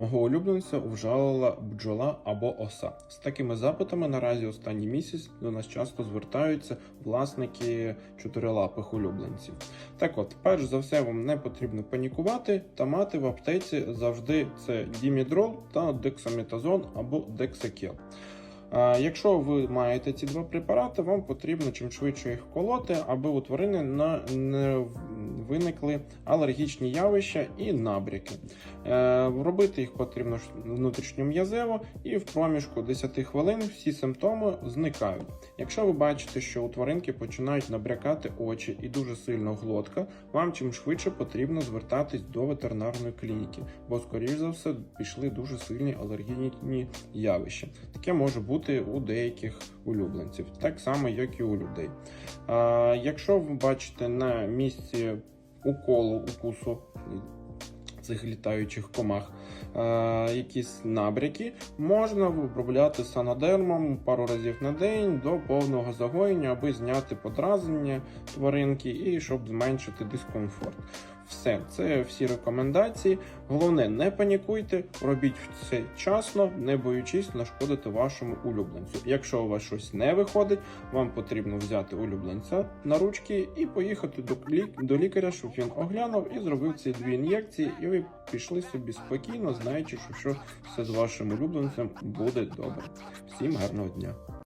Мого улюбленця вжалила бджола або оса. З такими запитами наразі останній місяць до нас часто звертаються власники чотирилапих улюбленців. Так от, перш за все, вам не потрібно панікувати та мати в аптеці завжди це дімідрол та дексаметазон або дексакіл. Якщо ви маєте ці два препарати, вам потрібно чим швидше їх вколоти, аби у тварини не виникли алергічні явища і набряки. Е, Робити їх потрібно внутрішньом'язево і в проміжку 10 хвилин всі симптоми зникають. Якщо ви бачите, що у тваринки починають набрякати очі і дуже сильно глотка, вам чим швидше потрібно звертатись до ветеринарної клініки, бо, скоріш за все, пішли дуже сильні алергійні явища. Таке може бути у деяких улюбленців, так само, як і у людей. Якщо ви бачите на місці уколу, укусу цих літаючих комах якісь набряки, можна виробляти санодермом пару разів на день до повного загоєння, аби зняти подразнення тваринки і щоб зменшити дискомфорт. Все, це всі рекомендації. Головне, не панікуйте, робіть все часно, не боючись нашкодити вашому улюбленцю. Якщо у вас щось не виходить, вам потрібно взяти улюбленця на ручки і поїхати до, лі- до лікаря, щоб він оглянув і зробив ці дві ін'єкції, і ви пішли собі спокійно, знаючи, що все з вашим улюбленцем буде добре. Всім гарного дня!